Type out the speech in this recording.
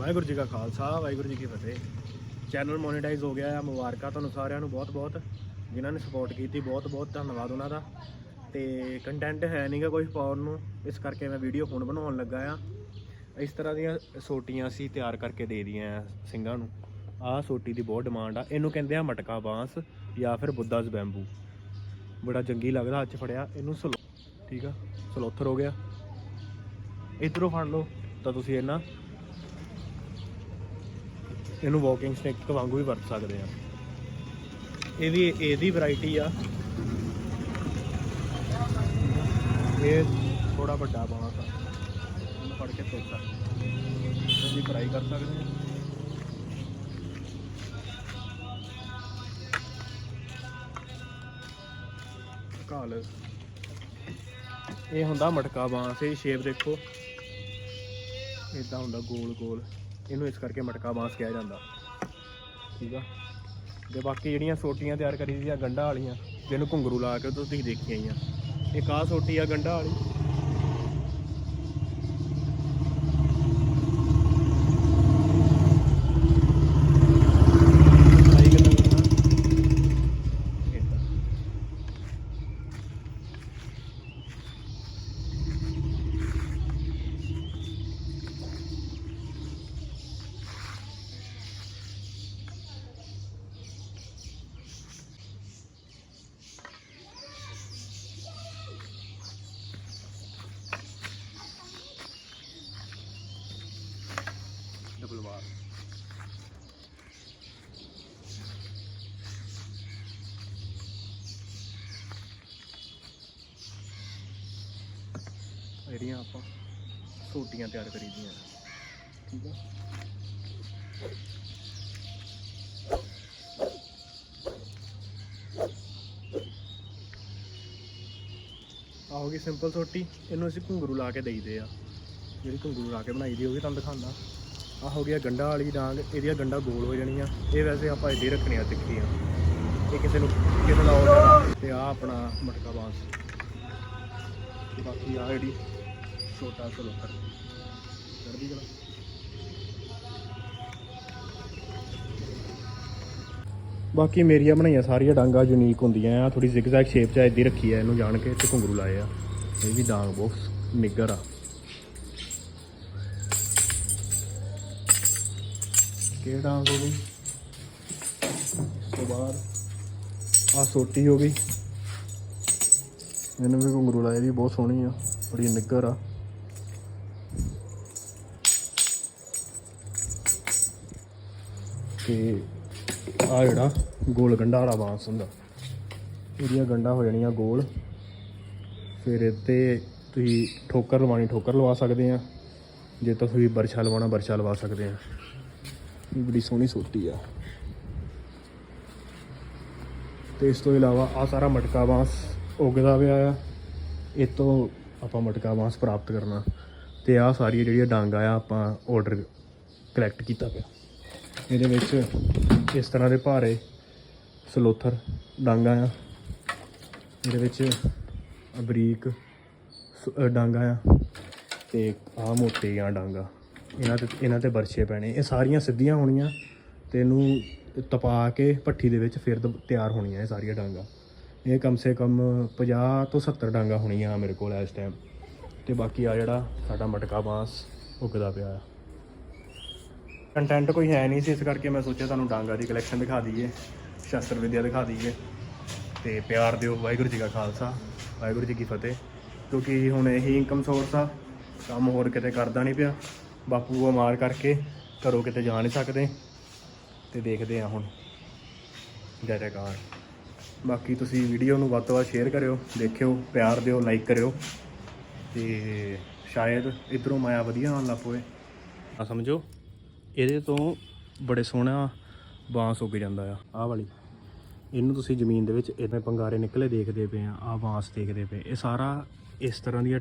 ਵਾਹਿਗੁਰੂ ਜੀ ਕਾ ਖਾਲਸਾ, ਵਾਹਿਗੁਰੂ ਜੀ ਕੀ ਫਤਿਹ। Channel monetise ਹੋ ਗਿਆ ਆ ਮੁਬਾਰਕਾਂ ਤੁਹਾਨੂੰ ਸਾਰਿਆਂ ਨੂੰ ਬਹੁਤ-ਬਹੁਤ, ਜਿਨ੍ਹਾਂ ਨੇ ਸਪੋਰਟ ਕੀਤੀ, ਬਹੁਤ-ਬਹੁਤ ਧੰਨਵਾਦ ਉਹਨਾਂ ਦਾ। ਤੇ ਕੰਟੈਂਟ ਹੈ ਨਹੀਂਗਾ ਕੋਈ ਪਾਉਣ ਨੂੰ, ਇਸ ਕਰਕੇ ਮੈਂ ਵੀਡੀਓ ਹੁਣ ਬਣਾਉਣ ਲੱਗਾ ਆ। ਇਸ ਤਰ੍ਹਾਂ ਦੀਆਂ ਸੋਟੀਆਂ ਅਸੀਂ ਤਿਆਰ ਕਰਕੇ ਦੇ ਦੀਆਂ ਆ ਸਿੰਘਾਂ ਨੂੰ। ਆਹ ਸੋਟੀ ਦੀ ਬਹੁਤ ਡਿਮਾਂਡ ਆ, ਇਹਨੂੰ ਕਹਿੰਦੇ ਆ ਮਟਕਾ ਬਾਂਸ ਜਾਂ ਫਿਰ ਬੁੱਧਾਸ ਬੈਂਬੂ ਬੜਾ ਜੰਗੀ ਲੱਗਦਾ, ਹੱਥ ਫੜਿਆ, ਇਹਨੂੰ ਸਲੋ ਠੀਕ ਆ, ਸਲੋਥਰ ਹੋ ਗਿਆ। ਇਧਰੋਂ ਫੜ ਲਓ, ਤਾਂ ਤੁਸੀਂ ਇਹਨਾਂ ਇਹਨੂੰ ਵਾਕਿੰਗ ਸਟਿਕ ਵਾਂਗੂ ਵੀ ਵਰਤ ਸਕਦੇ ਆ ਇਹ ਵੀ ਇਹਦੀ ਵੈਰਾਈਟੀ ਆ। ਇਹ ਥੋੜਾ ਵੱਡਾ ਬਾਂਸ ਆ ਇਹਨੂੰ ਫੜ ਕੇ ਤੋੜ ਸਕਦੇ ਇਹਦੀ ਫਰਾਈ ਕਰ ਸਕਦੇ ਆ ਕਾਲ ਇਹ ਹੁੰਦਾ ਮਟਕਾ ਬਾਂਸ, ਇਹ ਸ਼ੇਪ ਦੇਖੋ। ਇਦਾਂ ਹੁੰਦਾ ਗੋਲ ਗੋਲ ਇਹਨੂੰ ਇਸ ਕਰਕੇ ਮਟਕਾ ਬਾਂਸ ਕਿਹਾ ਜਾਂਦਾ। ਠੀਕ ਆ? ਤੇ ਬਾਕੀ ਜਿਹੜੀਆਂ ਸੋਟੀਆਂ ਤਿਆਰ ਕਰੀ ਦੀਆਂ ਗੰਢਾਂ ਵਾਲੀਆਂ, ਜਿਹਨੂੰ ਘੁੰਗਰੂ ਲਾ ਕੇ ਤੁਸੀਂ ਦੇਖੀਆਂ ਹੀ ਆ। ਇੱਕ ਆਹ ਸੋਟੀ ਆ ਗੰਢਾਂ ਵਾਲੀ। ਡਬਲ ਜਿਹੜੀਆਂ ਆਪਾਂ ਸੋਟੀਆਂ ਤਿਆਰ ਕਰੀ ਦੀਆਂ ਠੀਕ ਆ। ਆ ਹੋ ਗਈ ਸਿੰਪਲ ਸੋਟੀ। ਇਹਨੂੰ ਅਸੀਂ ਘੁੰਗਰੂ ਲਾ ਕੇ ਦੇਈਦੇ ਆ। ਜਿਹੜੀ ਘੁੰਗਰੂ ਲਾ ਕੇ ਬਣਾਈ ਦੀ, ਉਹ ਵੀ ਤੁਹਾਨੂੰ ਦਿਖਾਉਂਦਾ। ਆ ਹੋ ਗਿਆ ਗੰਡਾ ਵਾਲੀ ਡਾਂਗ ਇਹਦੀਆਂ ਗੰਡਾ ਗੋਲ ਹੋ ਜਾਣੀਆਂ ਇਹ ਵੈਸੇ ਆਪਾਂ ਇੱਦਾਂ ਹੀ ਰੱਖਣੀਆਂ ਤਿੱਖੀਆਂ ਇਹ ਕਿਸੇ ਨੂੰ, ਕਿਸੇ ਦਾ ਆਰਡਰ ਤੇ ਆ ਆਪਣਾ ਮਟਕਾ ਬਾਂਸ। ਤੇ ਬਾਕੀ ਆ ਜਿਹੜੀ ਛੋਟਾ ਸਲੋਕਰ। ਚੜਦੀ ਕਲਾ। ਬਾਕੀ ਮੇਰੀਆਂ ਬਣਾਈਆਂ ਸਾਰੀਆਂ ਡਾਂਗਾ ਯੂਨੀਕ ਹੁੰਦੀਆਂ ਆ। ਥੋੜੀ ਜ਼ਿਗਜ਼ੈਗ ਸ਼ੇਪ ਚ ਆ, ਇੱਦੀ ਰੱਖੀ ਆ, ਇਹਨੂੰ ਜਾਣ ਕੇ ਤੇ ਘੁੰਗਰੂ ਲਾਏ ਆ। ਇਹ ਵੀ ਡਾਂਗ ਬਹੁਤ ਨਿੱਗਰ ਆ। ਕੇ ਡਾਂਸ ਹੋ ਗਈ? ਉਸ ਤੋਂ ਬਾਅਦ ਆ ਸੋਟੀ ਹੋ ਗਈ। ਇਹਨੂੰ ਵੀ ਘੁੰਗਰੂ ਲਾਏ ਵੀ ਬਹੁਤ ਸੋਹਣੀ ਆ, ਬੜੀ ਨਿੱਗਰ ਆ। ਤੇ ਆ ਜਿਹੜਾ ਗੋਲ ਗੰਡਾ ਵਾਲਾ ਬਾਂਸ ਹੁੰਦਾ, ਇਹਦੀਆਂ ਗੰਡਾ ਹੋ ਜਾਣੀਆਂ ਗੋਲ। ਫਿਰ ਇੱਥੇ ਤੁਸੀਂ ਠੋਕਰ ਲਵਾਣੀ ਠੋਕਰ ਲਵਾ ਸਕਦੇ ਆ। ਜੇ ਤਾਂ ਤੁਸੀਂ ਬਰਛਾ ਲਵਾਉਣਾ, ਬਰਛਾ ਲਵਾ ਸਕਦੇ ਆ। ਬੜੀ ਸੋਹਣੀ ਸੋਟੀ ਆ। ਤੇ ਇਸ ਤੋਂ ਇਲਾਵਾ ਆ ਸਾਰਾ ਮਟਕਾ ਬਾਂਸ ਉਗਦਾ ਪਿਆ ਆ। ਇਹ ਤੋਂ ਆਪਾਂ ਮਟਕਾ ਬਾਂਸ ਪ੍ਰਾਪਤ ਕਰਨਾ। ਤੇ ਆ ਸਾਰੀਆਂ ਜਿਹੜੀਆਂ ਡਾਂਗਾ ਆ ਆਪਾਂ ਆਰਡਰ ਕਲੈਕਟ ਕੀਤਾ ਪਿਆ। ਇਹਦੇ ਵਿੱਚ ਇਸ ਤਰ੍ਹਾਂ ਦੇ ਭਾਰੇ ਸਲੋਥਰ ਡਾਂਗਾ ਆ। ਇਹਦੇ ਵਿੱਚ ਬਰੀਕ ਸ- ਡਾਂਗਾ ਆ। ਤੇ ਆ ਮੋਟੇ ਆ ਡਾਂਗਾ। ਇਹਨਾਂ ਤੇ ਇਹਨਾਂ ਤੇ ਬਰਛੇ ਪੈਣੇ। ਇਹ ਸਾਰੀਆਂ ਸਿੱਧੀਆਂ ਹੋਣੀਆਂ ਤੇ ਇਹਨੂੰ ਤਪਾ ਕੇ ਭੱਠੀ ਦੇ ਵਿੱਚ ਫਿਰ ਦ- ਤਿਆਰ ਹੋਣੀਆਂ ਇਹ ਸਾਰੀਆਂ ਡਾਂਗਾ। ਇਹ ਕਮ ਸੇ ਕਮ 50 ਤੋਂ 70 ਡਾਂਗਾ ਹੋਣੀਆਂ ਮੇਰੇ ਕੋਲ ਇਸ ਟਾਈਮ ਤੇ ਬਾਕੀ ਆ ਜਿਹੜਾ ਸਾਡਾ ਮਟਕਾ ਬਾਂਸ ਉੱਗਦਾ ਪਿਆ ਆ। ਕੰਟੈਂਟ ਕੋਈ ਹੈ ਨਹੀਂ ਸੀ, ਇਸ ਕਰਕੇ ਮੈਂ ਸੋਚਿਆ ਤੁਹਾਨੂੰ ਡਾਂਗਾ ਦੀ ਕਲੈਕਸ਼ਨ ਦਿਖਾ ਦਈਏ, ਸ਼ਾਸਤਰ ਵਿਦਿਆ ਦਿਖਾ ਦਈਏ। ਤੇ ਪਿਆਰ ਦਿਓ, ਵਾਹਿਗੁਰੂ ਜੀ ਕਾ ਖਾਲਸਾ, ਵਾਹਿਗੁਰੂ ਜੀ ਕੀ ਫਤਿਹ। ਕਿਉਂਕਿ ਹੁਣ ਇਹੀ ਇਨਕਮ ਸੋਰਸ ਆ, ਕੰਮ ਹੋਰ ਕਿਤੇ ਕਰਦਾ ਨਹੀਂ ਪਿਆ। ਬਾਪੂ ਬਿਮਾਰ ਕਰਕੇ ਘਰੋਂ ਕਿਤੇ ਜਾ ਨਹੀਂ ਸਕਦੇ ਤੇ ਦੇਖਦੇ ਆ ਹੁਣ। ਜੈ ਜੈਕਾਰ ਬਾਕੀ ਤੁਸੀਂ ਵੀਡੀਓ ਨੂੰ ਵੱਧ ਤੋਂ ਵੱਧ ਸ਼ੇਅਰ ਕਰਿਓ, ਦੇਖਿਓ, ਪਿਆਰ ਦਿਓ ਲਾਈਕ ਕਰਿਓ ਤੇ ਸ਼ਾਇਦ ਇਧਰੋਂ ਮਾਇਆ ਵਧੀਆ ਆਉਣ ਲੱਗ ਪਵੇ। ਆ ਸਮਝੋ, ਇਹਦੇ ਤੋਂ ਬੜੇ ਸੋਹਣਾ ਬਾਂਸ ਉੱਗ ਜਾਂਦਾ ਆ। ਆਹ ਵਾਲੀ, ਇਹਨੂੰ ਤੁਸੀਂ ਜ਼ਮੀਨ ਦੇ ਵਿੱਚ ਇਦਾਂ ਪੰਗਾਰੇ ਨਿਕਲੇ ਦੇਖਦੇ ਪਏ ਆ, ਆਹ ਬਾਂਸ ਦੇਖਦੇ ਪਏ। ਇਹ ਸਾਰਾ ਇਸ ਤਰ੍ਹਾਂ ਦੀਆਂ